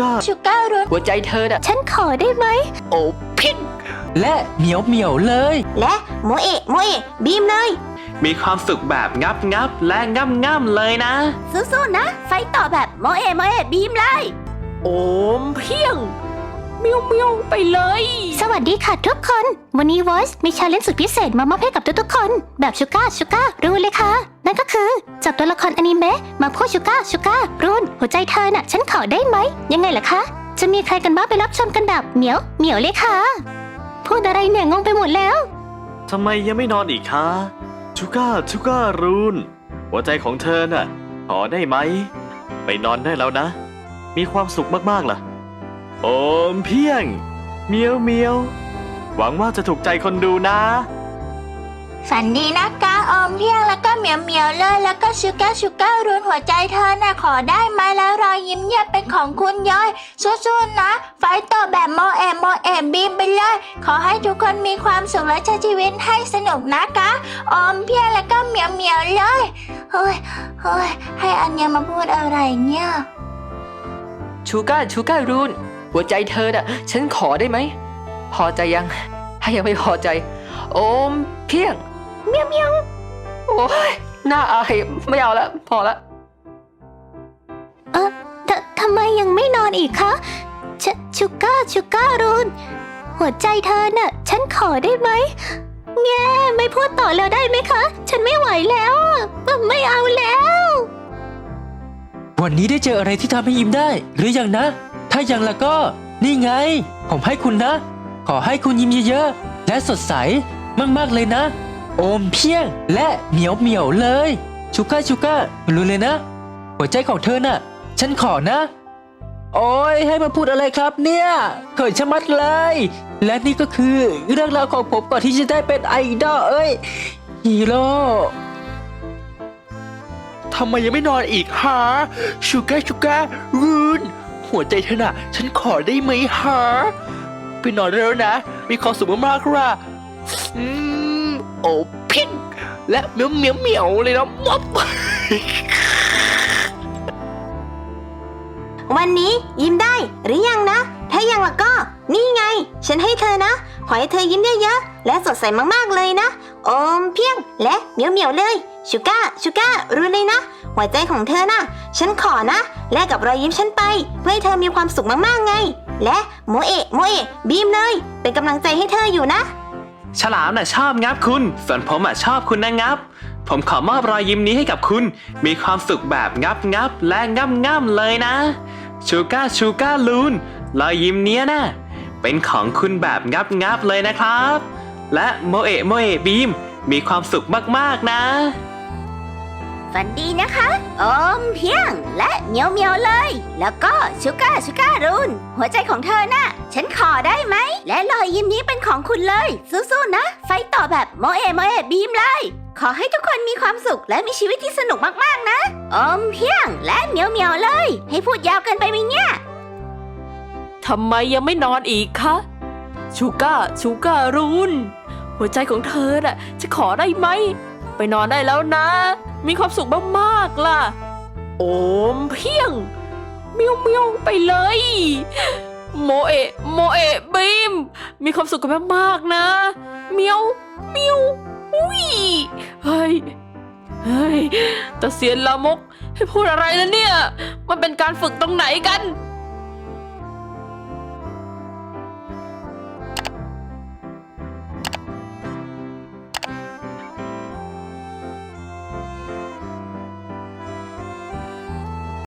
ก้าชูก้ารุนหัวใจเธอน่ะฉันขอได้ไหม โอ้พิงและเหมียวเหมียวเลย และโมเอะโมเอะบีมเลย มีความสุขแบบงับงับและง่ำง่ำเลยนะ สู้ๆนะ ไฟต่อแบบโมเอะโมเอะบีมเลย โอมเพียงเมียวเมียวไปเลย สวัสดีค่ะทุกคน วันนี้ Voice มีชาเลนจ์สุดพิเศษมามอบให้กับทุกๆคน แบบชูก้าชูก้ารูนเลยค่ะ นั่นก็คือจับตัวละครอนิเมะมาพูดชูก้าชูก้ารูนหัวใจเธอน่ะ ฉันขอได้ไหม ยังไงล่ะคะ จะมีใครกันบ้างไปรับชมกันแบบเหมียวเหมียวเลยค่ะพูดอะไรเนี่ยงงไปหมดแล้ว ทำไมยังไม่นอนอีกคะชูก้าชูก้ารูน หัวใจของเธอน่ะ ขอได้ไหม ไปนอนได้แล้วนะ มีความสุขมากๆล่ะ โอมเพียง เมียวเมียว หวังว่าจะถูกใจคนดูนะ ฝันดีนะกาออมเพียงแล้วก็เหมียวเหมียวเลย แล้วก็ชูก้าชูก้ารุนหัวใจเธอน่ะขอได้ไหมแล้วรอยยิ้มเนี่ยเป็นของคุณย้อยสู้ๆนะ ไฟต่อแบบโมเอมโมเอมบีมไปเลยขอให้ทุกคนมีความสุขและใช้ชีวิตให้สนุกนะคะออมเพียงแล้วก็เหมียวเหมียวเลยเฮ้ยเฮ้ยให้อันเนี้ยมาพูดอะไรเนี่ยชูก้าชูก้ารูนหัวใจเธอน่ะ ฉันขอได้ไหมพอใจยังถ้ายังไม่พอใจ โอมเพียง เมียวเมียวโอ้ยน่าอายไม่เอาละพอละเออททำไมยังไม่นอนอีกคะชชูก้าชูก้ารุนหัวใจเธอน่ะ ฉันขอได้ไหมแง่ไม่พูดต่อแล้วได้ไหมคะ ฉันไม่ไหวแล้วอะไม่เอาแล้ว วันนี้ได้เจออะไรที่ทำให้ยิ้มได้ หรือยังนะ ถ้ายังแล้วก็ นี่ไง ผมให้คุณนะ ขอให้คุณยิ้มเยอะๆและสดใสมากๆเลยนะ โอมเพียง และเหมียวเหมียวเลย ชูก้าชูก้ารู้เลยนะ หัวใจของเธอน่ะ ฉันขอนะ โอ้ยให้มาพูดอะไรครับเนี่ยเขินชะมัดเลย และนี่ก็คือเรื่องราวของผมก่อนที่จะได้เป็นไอดอลเอ้ยฮีโร่ทำไมยังไม่นอนอีกฮะชูก้าชูก้ารูนหัวใจเธอน่ะ ฉันขอได้ไหมฮะไปนอนได้แล้วนะ มีความสุขมากๆครับอืม โอ้พิงและเหมียวเหมียวเหมียวเลยนะม็อบวันนี้ยิ้มได้หรือยังนะ ถ้ายังล่ะก็ นี่ไง ฉันให้เธอนะ ขอให้เธอยิ้มเยอะๆและสดใสมากๆเลยนะโอมเพียงและเหมียวเหมียวๆเลยชูก้าชูก้ารู้เลยนะ หัวใจของเธอนะฉันขอนะ แลกกับรอยยิ้มฉันไป เพื่อให้เธอมีความสุขมากๆไง และโมเอะโมเอะบีมเลย เป็นกำลังใจให้เธออยู่นะ ฉลามน่ะชอบงับคุณ ส่วนผมอะชอบคุณนะงับ ผมขอมอบรอยยิ้มนี้ให้กับคุณ มีความสุขแบบงับงับและงับง่ำเลยนะ ชูก้าชูก้าลูน รอยยิ้มเนี้ยนะ เป็นของคุณแบบงับงับเลยนะครับ และโมเอะโมเอะบีม มีความสุขมากๆนะ ฝันดีนะคะอมเพียงและเหมียวเหมียวเลย แล้วก็ชูก้าชูก้ารุน หัวใจของเธอน่ะ ฉันขอได้ไหม และรอยยิ้มนี้เป็นของคุณเลย สู้ๆนะ ไฟต่อแบบโมเอโมเอบีมเลย ขอให้ทุกคนมีความสุขและมีชีวิตที่สนุกมากๆนะอมเพียงและเหมียวเหมียวเลย ให้พูดยาวเกินไปไหมเนี่ย ทำไมยังไม่นอนอีกคะ ชูก้า ชูก้ารูนหัวใจของเธอน่ะ จะขอได้ไหม ไปนอนได้แล้วนะ มีความสุขมากๆล่ะ โอมเพียงเมียวเมียวไปเลย โมเอะโมเอะบีม มีความสุขกันมากๆนะเมียวเมียวอุ้ยเฮ้ยเฮ้ยตะเสียนลามกให้พูดอะไรนะเนี่ย มันเป็นการฝึกตรงไหนกัน